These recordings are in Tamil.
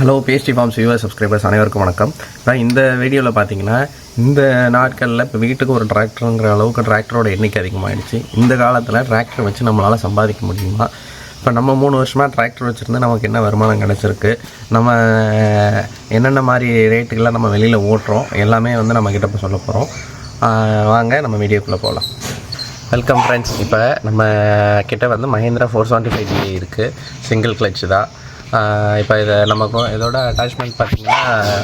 ஹலோ பேஸ்டி ஃபார்ம்ஸ் வியூவர் சப்ஸ்கிரைபர்ஸ் அனைவருக்கும் வணக்கம். நான் இந்த வீடியோவில் பார்த்தீங்கன்னா இந்த நாட்களில் இப்போ வீட்டுக்கு ஒரு டிராக்டருங்கிற அளவுக்கு டிராக்டரோட எண்ணிக்கை அதிகமாகிடுச்சு இந்த காலத்தில் டிராக்டர் வச்சு நம்மளால் சம்பாதிக்க முடியுமா? இப்போ நம்ம மூணு வருஷமாக டிராக்டர் வச்சுருந்து நமக்கு என்ன வருமானம் கிடச்சிருக்கு? நம்ம என்னென்ன மாதிரி ரேட்டுக்கெல்லாம் நம்ம வெளியில் ஓட்டுறோம்? எல்லாமே வந்து நம்ம கிட்ட இப்போ சொல்ல போகிறோம் வாங்க நம்ம வீடியோக்குள்ளே போகலாம் வெல்கம் ஃப்ரெண்ட்ஸ் இப்போ நம்ம கிட்ட வந்து Mahindra four seventy five G இருக்குது சிங்கிள் கிளச் தான். இப்போ இதை நமக்கு இதோட அட்டாச்மெண்ட் பார்த்திங்கன்னா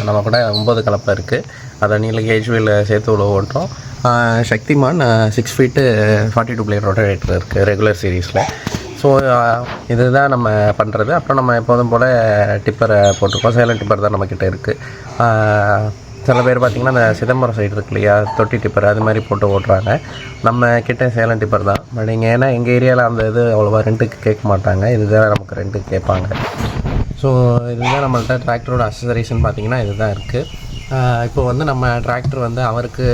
நம்ம கூட ஒம்பது கலப்பை இருக்குது அதை நீல கேஜ்வியில் சேர்த்து உள்ள ஓட்டுறோம். Shaktiman six feet forty two blade rotator இருக்குது ரெகுலர் சீரீஸில் ஸோ இதுதான் நம்ம பண்ணுறது அப்புறம் நம்ம எப்போதும் போல் டிப்பரை போட்டிருக்கோம். சேலம் டிப்பர் தான் நம்மக்கிட்ட இருக்குது சில பேர் பார்த்திங்கன்னா அந்த சிதம்பரம் சைடு இருக்கு இல்லையா தொட்டி டிப்பர் அது மாதிரி போட்டு ஓட்டுறாங்க. நம்ம கிட்ட சேலம் டிப்பர் தான். பட் இங்கே ஏன்னா எங்கள் ஏரியாவில் அந்த இது அவ்வளோவா ரெண்ட்டுக்கு கேட்க மாட்டாங்க. இதுதான் நமக்கு ரெண்டுக்கு கேட்பாங்க. ஸோ இதுதான் நம்மள்ட்ட டிராக்டரோட அசசரிஸ்ன்னு பார்த்தீங்கன்னா இதுதான் இருக்குது இப்போ வந்து நம்ம டிராக்டர் வந்து அவருக்கு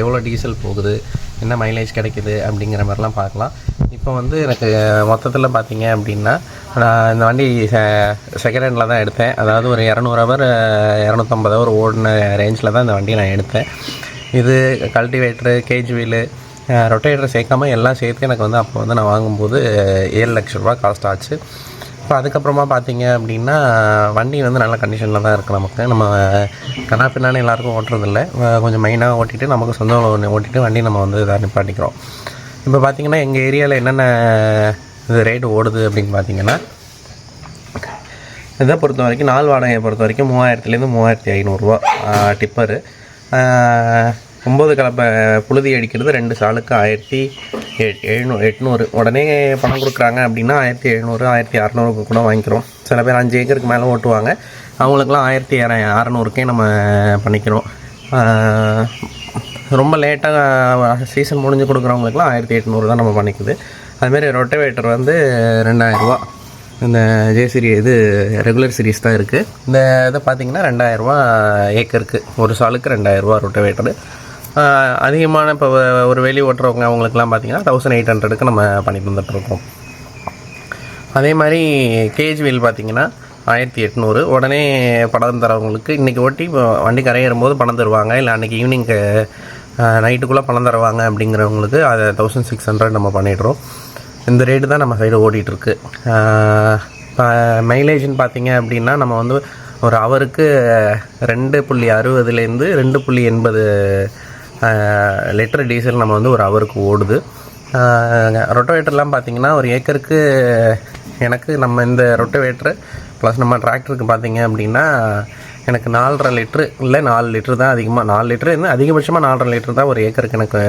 எவ்வளோ டீசல் போகுது என்ன மைலேஜ் கிடைக்குது அப்படிங்கிற மாதிரிலாம் பார்க்கலாம். இப்போ வந்து எனக்கு மொத்தத்தில் பார்த்தீங்க அப்படின்னா நான் இந்த வண்டி செகண்ட் ஹேண்டில் தான் எடுத்தேன். அதாவது ஒரு இரநூறு ஹவர் இரநூத்தம்பது ஹவர் ஓடின ரேஞ்சில் தான் இந்த வண்டியை நான் எடுத்தேன். இது கல்டிவேட்ரு கேஜ் வீலு ரொட்டேட்டர் சேர்க்காம எல்லாம் சேர்த்து எனக்கு வந்து அப்போ வந்து நான் வாங்கும்போது ஏழு லட்ச ரூபா காஸ்ட் ஆச்சு. இப்போ அதுக்கப்புறமா பார்த்தீங்க அப்படின்னா வண்டி வந்து நல்ல கண்டிஷனில் தான் இருக்குது நமக்கு. நம்ம கண்ணா எல்லாருக்கும் ஓட்டுறதில்ல. கொஞ்சம் மெயினாக ஓட்டிட்டு நமக்கு சொந்த ஒன்று ஓட்டிட்டு வண்டி நம்ம வந்து இதாக நிப்பாட்டிக்கிறோம். இப்போ பார்த்தீங்கன்னா எங்கள் ஏரியாவில் என்னென்ன இது ரேட்டு ஓடுது அப்படின்னு பார்த்தீங்கன்னா இதை பொறுத்த வரைக்கும் நாள் வாடகையை பொறுத்த வரைக்கும் மூவாயிரத்துலேருந்து மூவாயிரத்தி ஐநூறுரூவா டிப்பரு ஒம்பது கலப்பை புழுதி அடிக்கிறது ரெண்டு சாலுக்கு ஆயிரத்தி எழுநூ எழுநூறு எட்நூறு. உடனே பணம் கொடுக்குறாங்க அப்படின்னா ஆயிரத்தி எழுநூறு ஆயிரத்தி அறநூறுக்கு கூட வாங்கிக்கிறோம். சில பேர் அஞ்சு ஏக்கருக்கு மேலே ஓட்டுவாங்க. அவங்களுக்குலாம் ஆயிரத்தி அற அறநூறுக்கே நம்ம பண்ணிக்கிறோம். ரொம்ப லேட்டாக சீசன் முடிஞ்சு கொடுக்குறவங்களுக்குலாம் ஆயிரத்தி எட்நூறு தான் நம்ம பண்ணிக்குது. அதுமாரி ரொட்டவேட்டர் வந்து ரெண்டாயிரரூவா. இந்த ஜே சீரி இது ரெகுலர் சீரிஸ் தான் இருக்குது இந்த இதை பார்த்தீங்கன்னா ரெண்டாயிரரூவா ஏக்கருக்கு ஒரு சாலுக்கு ரெண்டாயிரரூவா ரொட்டவேட்டரு அதிகமான இப்போ ஒரு வெளி ஓட்டுறவங்க அவங்களுக்குலாம் பார்த்தீங்கன்னா தௌசண்ட் எயிட் ஹண்ட்ரடுக்கு நம்ம பண்ணி தந்துட்டுருக்கோம். அதே மாதிரி கேஜ் வீல் பார்த்தீங்கன்னா ஆயிரத்தி எட்நூறு. உடனே பணம் தரவங்களுக்கு இன்றைக்கி ஓட்டி வண்டி கரையேறும் போது பணம் தருவாங்க. இல்லை அன்றைக்கி ஈவினிங்க்கு நைட்டுக்குள்ளே பணம் தருவாங்க அப்படிங்கிறவங்களுக்கு அதை தௌசண்ட் சிக்ஸ் ஹண்ட்ரட் நம்ம பண்ணிடுறோம். இந்த ரேட்டு தான் நம்ம சைடு ஓடிட்டுருக்கு. மைலேஜ்னு பார்த்தீங்க அப்படின்னா நம்ம வந்து ஒரு அவருக்கு ரெண்டு புள்ளி அறுபதுலேருந்து ரெண்டு புள்ளி எண்பது லிட்டர் டீசல் நம்ம வந்து ஒரு ஹவருக்கு ஓடுது. ரொட்டோவேட்டர்லாம் பார்த்திங்கன்னா ஒரு ஏக்கருக்கு எனக்கு நம்ம இந்த ரொட்டோவேட்ரு ப்ளஸ் நம்ம டிராக்டருக்கு பார்த்தீங்க அப்படின்னா எனக்கு நாலரை லிட்ரு இல்லை நாலு லிட்ரு தான் அதிகமாக நாலு லிட்ரு என்ன அதிகபட்சமாக நாலரை லிட்ரு தான் ஒரு ஏக்கருக்கு எனக்கு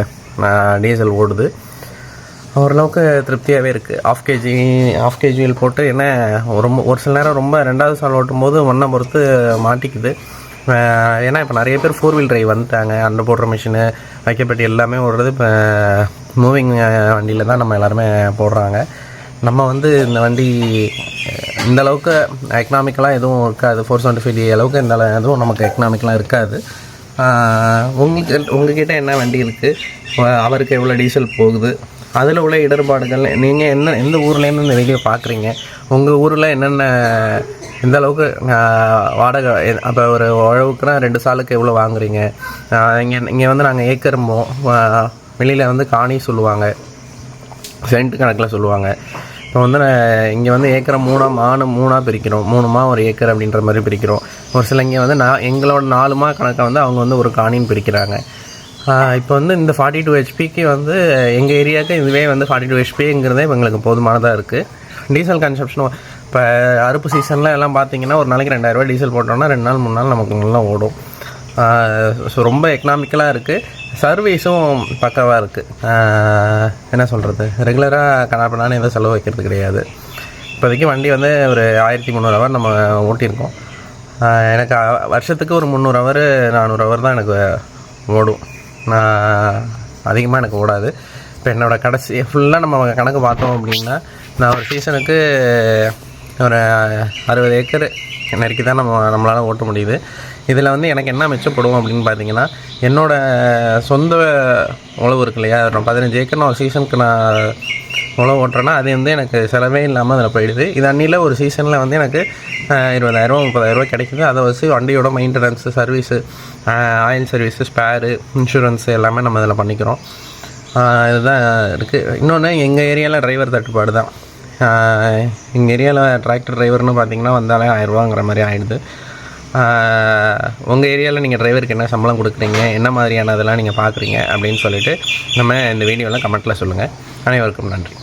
டீசல் ஓடுது. ஓரளவுக்கு திருப்தியாகவே இருக்குது ஆஃப் கேஜி ஆஃப் கேஜியில் போட்டு என்ன ரொம்ப ஒரு சில நேரம் ரொம்ப ரெண்டாவது சால் ஓட்டும் போது ஒன்றை பொறுத்து மாட்டிக்குது. ஏன்னா இப்போ நிறைய பேர் ஃபோர் வீல் டிரைவ் வந்துட்டாங்க அண்டை போடுற மிஷினு வைக்கப்பட்டு எல்லாமே ஓடுறது இப்போ மூவிங் வண்டியில் தான் நம்ம எல்லாருமே போடுறாங்க. நம்ம வந்து இந்த வண்டி இந்த அளவுக்கு எக்கனாமிக்கலாக எதுவும் இருக்காது. ஃபோர் செவன்ட்டி ஃபைவ் அளவுக்கு இந்த எதுவும் நமக்கு எக்கனாமிக்கலாக இருக்காது. உங்களுக்கு உங்ககிட்ட என்ன வண்டி இருக்குது அவருக்கு எவ்வளோ டீசல் போகுது? அதில் உள்ள இடர்பாடுகள் நீங்கள் என்ன எந்த ஊர்லேருந்து இந்த வீடியோ பார்க்குறீங்க உங்கள் ஊரில் என்னென்ன இந்த அளவுக்கு வாடகை அப்போ ஒரு உழவுக்குனா ரெண்டு சாலுக்கு எவ்வளோ வாங்குறீங்க? இங்கே இங்கே வந்து நாங்கள் ஏக்கருமோ வெளியில் வந்து காணி சொல்லுவாங்க. சென்ட் கணக்கில் சொல்லுவாங்க. இப்போ வந்து இங்கே வந்து ஏக்கரை மூணாக மானு மூணாக பிரிக்கிறோம். மூணுமா ஒரு ஏக்கர் அப்படின்ற மாதிரி பிரிக்கிறோம். ஒரு சில இங்கே வந்து நான் எங்களோட நாலுமா கணக்கை வந்து அவங்க வந்து ஒரு காணின்னு பிரிக்கிறாங்க. இப்போ வந்து இந்த ஃபார்ட்டி டூ ஹெச்பிக்கு வந்து எங்கள் ஏரியாவுக்கு இதுவே வந்து ஃபார்ட்டி டூ ஹெச்பிங்கிறதே எங்களுக்கு போதுமானதாக இருக்குது டீசல் கன்சப்ஷன் இப்போ அறுப்பு சீசன்லாம் எல்லாம் பார்த்தீங்கன்னா ஒரு நாளைக்கு ரெண்டாயிரரூவா டீசல் போட்டோம்னா ரெண்டு நாள் மூணு நாள் நமக்கு நல்லா ஓடும். ஸோ ரொம்ப எக்கனாமிக்கலாக இருக்குது சர்வீஸும் பக்காவாக இருக்குது என்ன சொல்கிறது ரெகுலராக கனாப்பனான்னு எதுவும் செலவு வைக்கிறது கிடையாது. இப்போதைக்கு வண்டி வந்து ஒரு ஆயிரத்தி முந்நூறு ஹவர் நம்ம ஓட்டியிருக்கோம். எனக்கு வருஷத்துக்கு ஒரு முந்நூறு ஹவர் நானூறு ஹவர் தான் எனக்கு ஓடும். நான் அதிகமாக எனக்கு ஓடாது. இப்போ என்னோடய கடைசி ஃபுல்லாக நம்ம கணக்கு பார்த்தோம் அப்படின்னா நான் ஒரு சீசனுக்கு ஒரு அறுபது ஏக்கர் நெருக்கி தான் நம்ம நம்மளால் ஓட்ட முடியுது. இதில் வந்து எனக்கு என்ன மிச்சப்படும் அப்படின்னு பார்த்தீங்கன்னா என்னோடய சொந்த உழவு இருக்கு இல்லையா? பதினஞ்சு ஏக்கர் நான் ஒரு சீசனுக்கு நான் உழவு ஓட்டுறேன்னா அது வந்து எனக்கு செலவே இல்லாமல் அதில் போயிடுது. இது அன்னியில் ஒரு சீசனில் வந்து எனக்கு ஆஹ், இருபதாயிரம் முப்பதாயிரரூவா கிடைக்குது. அதை வச்சு வண்டியோட maintenance service oil service spare insurance எல்லாமே நம்ம இதில் பண்ணிக்கிறோம். இதுதான் இருக்குது இன்னொன்று எங்கள் ஏரியாவில் டிரைவர் தட்டுப்பாடு தான். எங்கள் ஏரியாவில் டிராக்டர் டிரைவர்னு பார்த்தீங்கன்னா வந்தாலே ஆயிரரூவாங்கிற மாதிரி ஆயிடுது. உங்கள் ஏரியாவில் நீங்கள் டிரைவருக்கு என்ன சம்பளம் கொடுக்குறீங்க? என்ன மாதிரியான இதெல்லாம் நீங்கள் பார்க்குறீங்க அப்படின்னு சொல்லிட்டு நம்ம இந்த வீடியோவில் கமெண்ட்டில் சொல்லுங்கள் அனைவருக்கும் நன்றி.